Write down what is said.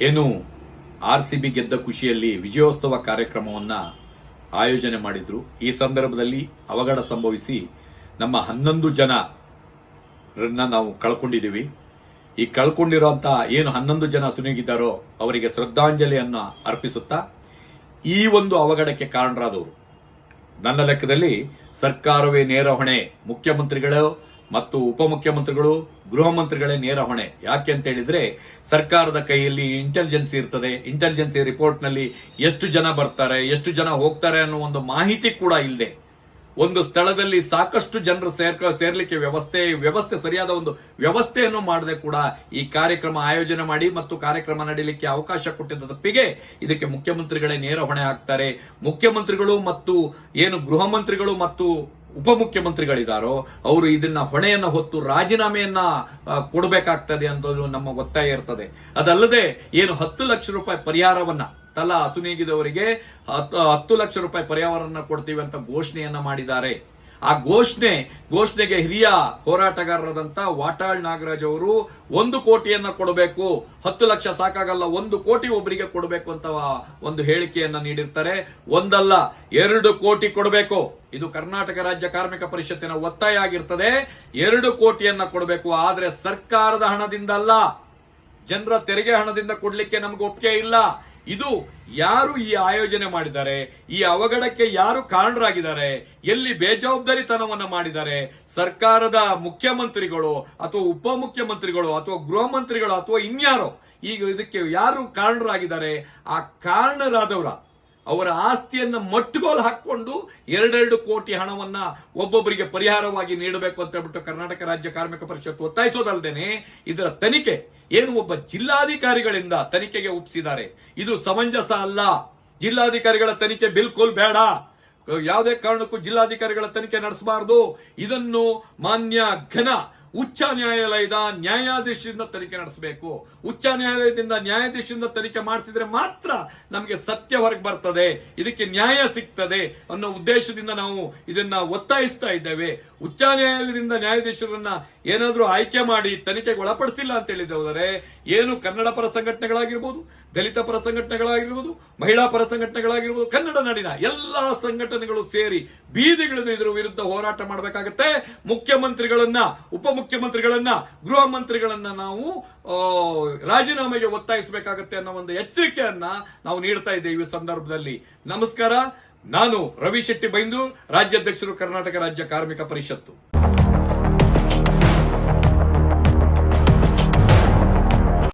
ಏನು R C B ಗೆದ್ದ ಖುಷಿಯಲ್ಲಿ ವಿಜಯೋತ್ಸವ ಕಾರ್ಯಕ್ರಮವನ್ನು ಆಯೋಜನೆ ಮಾಡಿದ್ರು. ಈ ಸಂದರ್ಭದಲ್ಲಿ ಅವಘಡ ಸಂಭವಿಸಿ ನಮ್ಮ ಹನ್ನೊಂದು ಜನ ರನ್ನ ನಾವು ಕಳ್ಕೊಂಡಿದ್ದೀವಿ. ಈ ಕಳ್ಕೊಂಡಿರುವಂತಹ ಏನು ಹನ್ನೊಂದು ಜನ ಸುನೀಗಿದ್ದಾರೋ ಅವರಿಗೆ ಶ್ರದ್ಧಾಂಜಲಿಯನ್ನು ಅರ್ಪಿಸುತ್ತಾ ಈ ಒಂದು ಅವಘಡಕ್ಕೆ ಕಾರಣರಾದವರು. ನನ್ನ ಲೆಕ್ಕದಲ್ಲಿ ಸರ್ಕಾರವೇ ನೇರ ಹೊಣೆ. ಮುಖ್ಯಮಂತ್ರಿಗಳು ಮತ್ತು ಉಪಮುಖ್ಯಮಂತ್ರಿಗಳು, ಗೃಹ ಮಂತ್ರಿಗಳೇ ನೇರ ಹೊಣೆ. ಯಾಕೆ ಅಂತ ಹೇಳಿದ್ರೆ, ಸರ್ಕಾರದ ಕೈಯಲ್ಲಿ ಇಂಟೆಲಿಜೆನ್ಸಿ ಇರ್ತದೆ. ಇಂಟೆಲಿಜೆನ್ಸಿ ರಿಪೋರ್ಟ್ನಲ್ಲಿ ಎಷ್ಟು ಜನ ಬರ್ತಾರೆ, ಎಷ್ಟು ಜನ ಹೋಗ್ತಾರೆ ಅನ್ನೋ ಒಂದು ಮಾಹಿತಿ ಕೂಡ ಇಲ್ಲದೆ. ಒಂದು ಸ್ಥಳದಲ್ಲಿ ಸಾಕಷ್ಟು ಜನರು ಸೇರ್ಕ, ಸೇರ್ಲಿಕ್ಕೆ ವ್ಯವಸ್ಥೆ ವ್ಯವಸ್ಥೆ ಸರಿಯಾದ ಒಂದು ವ್ಯವಸ್ಥೆಯನ್ನು ಮಾಡದೆ ಕೂಡ ಈ ಕಾರ್ಯಕ್ರಮ ಆಯೋಜನೆ ಮಾಡಿ ಮತ್ತು ಕಾರ್ಯಕ್ರಮ ನಡೀಲಿಕ್ಕೆ ಅವಕಾಶ ಕೊಟ್ಟಿದ್ದ ತಪ್ಪಿಗೆ ಇದಕ್ಕೆ ಮುಖ್ಯಮಂತ್ರಿಗಳೇ ನೇರ ಹೊಣೆ ಆಗ್ತಾರೆ. ಮುಖ್ಯಮಂತ್ರಿಗಳು ಮತ್ತು ಏನು ಗೃಹ ಮಂತ್ರಿಗಳು ಮತ್ತು ಉಪಮುಖ್ಯಮಂತ್ರಿಗಳಿದಾರೋ, ಅವರು ಇದನ್ನ ಹೊಣೆಯನ್ನ ಹೊತ್ತು ರಾಜೀನಾಮೆಯನ್ನ ಕೊಡಬೇಕಾಗ್ತದೆ ಅಂತದ್ದು ನಮ್ಮ ಒತ್ತಾಯ ಇರ್ತದೆ. ಅದಲ್ಲದೆ ಏನು ಹತ್ತು ಲಕ್ಷ ರೂಪಾಯಿ ಪರಿಹಾರವನ್ನ, ತಲಾ ಅಸುನೀಗಿದವರಿಗೆ ಹತ್ತು ಲಕ್ಷ ರೂಪಾಯಿ ಪರಿಹಾರವನ್ನ ಕೊಡ್ತೀವಿ ಅಂತ ಘೋಷಣೆಯನ್ನ ಮಾಡಿದ್ದಾರೆ. ಆ ಘೋಷಣೆ, ಘೋಷಣೆಗೆ ಹಿರಿಯ ಹೋರಾಟಗಾರರಾದಂತ ವಾಟಾಳ್ ನಾಗರಾಜ್ ಅವರು ಒಂದು ಕೋಟಿಯನ್ನ ಕೊಡಬೇಕು, ಹತ್ತು ಲಕ್ಷ ಸಾಕಾಗಲ್ಲ, ಒಂದು ಕೋಟಿ ಒಬ್ಬರಿಗೆ ಕೊಡಬೇಕು ಅಂತ ಒಂದು ಹೇಳಿಕೆಯನ್ನ ನೀಡಿರ್ತಾರೆ. ಒಂದಲ್ಲ, ಎರಡು ಕೋಟಿ ಕೊಡಬೇಕು. ಇದು ಕರ್ನಾಟಕ ರಾಜ್ಯ ಕಾರ್ಮಿಕ ಪರಿಷತ್ತಿನ ಒತ್ತಾಯ ಆಗಿರ್ತದೆ. ಎರಡು ಕೋಟಿಯನ್ನ ಕೊಡಬೇಕು, ಆದ್ರೆ ಸರ್ಕಾರದ ಹಣದಿಂದ ಅಲ್ಲ. ಜನರ ತೆರಿಗೆ ಹಣದಿಂದ ಕೊಡಲಿಕ್ಕೆ ನಮ್ಗೆ ಒಪ್ಪಿಗೆ ಇಲ್ಲ. ಇದು ಯಾರು ಈ ಆಯೋಜನೆ ಮಾಡಿದ್ದಾರೆ? ಈ ಅವಘಡಕ್ಕೆ ಯಾರು ಕಾರಣರಾಗಿದ್ದಾರೆ? ಎಲ್ಲಿ ಬೇಜವಾಬ್ದಾರಿತನವನ್ನು ಮಾಡಿದ್ದಾರೆ? ಸರ್ಕಾರದ ಮುಖ್ಯಮಂತ್ರಿಗಳು ಅಥವಾ ಉಪಮುಖ್ಯಮಂತ್ರಿಗಳು ಅಥವಾ ಗೃಹ ಮಂತ್ರಿಗಳು ಅಥವಾ ಇನ್ಯಾರೋ? ಈಗ ಇದಕ್ಕೆ ಯಾರು ಕಾರಣರಾಗಿದ್ದಾರೆ? ಆ ಕಾರಣರಾದವರ ಅವರ ಆಸ್ತಿಯನ್ನು ಮಟ್ಟುಗೋಲು ಹಾಕೊಂಡು ಎರಡೆರಡು ಕೋಟಿ ಹಣವನ್ನ ಒಬ್ಬೊಬ್ಬರಿಗೆ ಪರಿಹಾರವಾಗಿ ನೀಡಬೇಕು ಅಂತ ಹೇಳ್ಬಿಟ್ಟು ಕರ್ನಾಟಕ ರಾಜ್ಯ ಕಾರ್ಮಿಕ ಪರಿಷತ್ ಒತ್ತಾಯಿಸೋದಲ್ಲದೇನೆ ಇದರ ತನಿಖೆ ಏನು ಒಬ್ಬ ಜಿಲ್ಲಾಧಿಕಾರಿಗಳಿಂದ ತನಿಖೆಗೆ ಒಪ್ಪಿಸಿದ್ದಾರೆ. ಇದು ಸಮಂಜಸ ಅಲ್ಲ. ಜಿಲ್ಲಾಧಿಕಾರಿಗಳ ತನಿಖೆ ಬಿಲ್ಕುಲ್ ಬೇಡ. ಯಾವುದೇ ಕಾರಣಕ್ಕೂ ಜಿಲ್ಲಾಧಿಕಾರಿಗಳ ತನಿಖೆ ನಡೆಸಬಾರದು. ಇದನ್ನು ಮಾನ್ಯ ಘನ ಉಚ್ಚ ನ್ಯಾಯಾಲಯದ ನ್ಯಾಯಾಧೀಶರಿಂದ ತನಿಖೆ ನಡೆಸಬೇಕು. ಉಚ್ಚ ನ್ಯಾಯಾಲಯದಿಂದ ನ್ಯಾಯಾಧೀಶರಿಂದ ತನಿಖೆ ಮಾಡಿಸಿದ್ರೆ ಮಾತ್ರ ನಮಗೆ ಸತ್ಯ ಹೊರಗೆ ಬರ್ತದೆ. ಇದಕ್ಕೆ ನ್ಯಾಯ ಸಿಗ್ತದೆ ಅನ್ನೋ ಉದ್ದೇಶದಿಂದ ನಾವು ಇದನ್ನ ಒತ್ತಾಯಿಸ್ತಾ ಇದ್ದೇವೆ. ಉಚ್ಚ ನ್ಯಾಯಾಲಯದಿಂದ ನ್ಯಾಯಾಧೀಶರನ್ನ ಏನಾದರೂ ಆಯ್ಕೆ ಮಾಡಿ ತನಿಖೆಗೆ ಒಳಪಡಿಸಿಲ್ಲ ಅಂತ ಹೇಳಿದವರೆ ಏನು ಕನ್ನಡ ಪರ ಸಂಘಟನೆಗಳಾಗಿರ್ಬೋದು, ದಲಿತ ಪರ ಸಂಘಟನೆಗಳಾಗಿರ್ಬೋದು, ಮಹಿಳಾ ಪರ ಸಂಘಟನೆಗಳಾಗಿರ್ಬೋದು, ಕನ್ನಡ ನಾಡಿನ ಎಲ್ಲಾ ಸಂಘಟನೆಗಳು ಸೇರಿ ಬೀದಿಗಿಳಿದು ಇದರ ವಿರುದ್ಧ ಹೋರಾಟ ಮಾಡಬೇಕಾಗತ್ತೆ. ಮುಖ್ಯಮಂತ್ರಿಗಳನ್ನ ಉಪಮುಖ್ಯಮಂತ್ರಿಗಳನ್ನ ಗೃಹ ಮಂತ್ರಿಗಳನ್ನ ನಾವು ರಾಜೀನಾಮೆಗೆ ಒತ್ತಾಯಿಸಬೇಕಾಗತ್ತೆ ಅನ್ನೋ ಒಂದು ಎಚ್ಚರಿಕೆಯನ್ನ ನಾವು ನೀಡ್ತಾ ಇದ್ದೇವೆ ಈ ಸಂದರ್ಭದಲ್ಲಿ. ನಮಸ್ಕಾರ. ನಾನು ರವಿ ಶೆಟ್ಟಿ ಬೈಂದೂರ್, ರಾಜ್ಯಾಧ್ಯಕ್ಷರು ಕರ್ನಾಟಕ ರಾಜ್ಯ ಕಾರ್ಮಿಕ ಪರಿಷತ್ತು.